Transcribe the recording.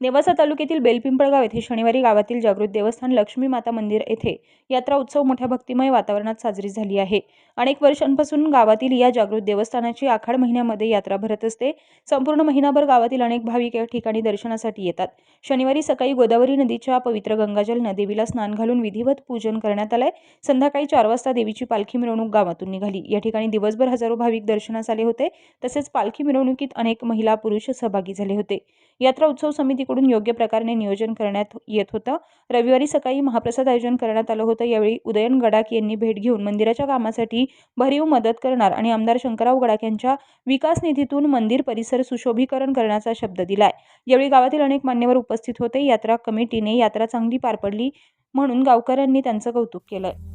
नेवासा तालुक्यातील बेलपिंपळगाव येथे शनिवारी गावातील जागृत देवस्थान लक्ष्मी माता मंदिर येथे यात्रा उत्सव मोठ्या भक्तिमय वातावरणात साजरी झाली आहे. अनेक वर्षांपासून गावातील या जागृत देवस्थानाची आखाड महिन्यामध्ये यात्रा भरत असते. संपूर्ण महिनाभर गावातील अनेक भाविक या ठिकाणी दर्शनासाठी येतात. शनिवारी सकाळी गोदावरी नदीच्या पवित्र गंगाजल नदेवीला स्नान घालून विधिवत पूजन करण्यात आलंय. संध्याकाळी चार वाजता देवीची पालखी मिरवणूक गावातून निघाली. या ठिकाणी दिवसभर हजारो भाविक दर्शनास आले होते. तसेच पालखी मिरवणुकीत अनेक महिला पुरुष सहभागी झाले होते. यात्रा उत्सव समिती संस्थेकडून योग्य प्रकारे नियोजन करण्यात येत होतं. रविवारी सकाळी महाप्रसाद आयोजन करण्यात आलं होतं. यावेळी उदयन गडाख यांनी भेट घेऊन मंदिराच्या कामासाठी भरीव मदत करणार आणि आमदार शंकरराव गडाख यांच्या विकास निधीतून मंदिर परिसर सुशोभीकरण करण्याचा शब्द दिलाय. यावेळी गावातील अनेक मान्यवर उपस्थित होते. यात्रा कमिटीने यात्रा चांगली पार पडली म्हणून गावकऱ्यांनी त्यांचं कौतुक केलंय.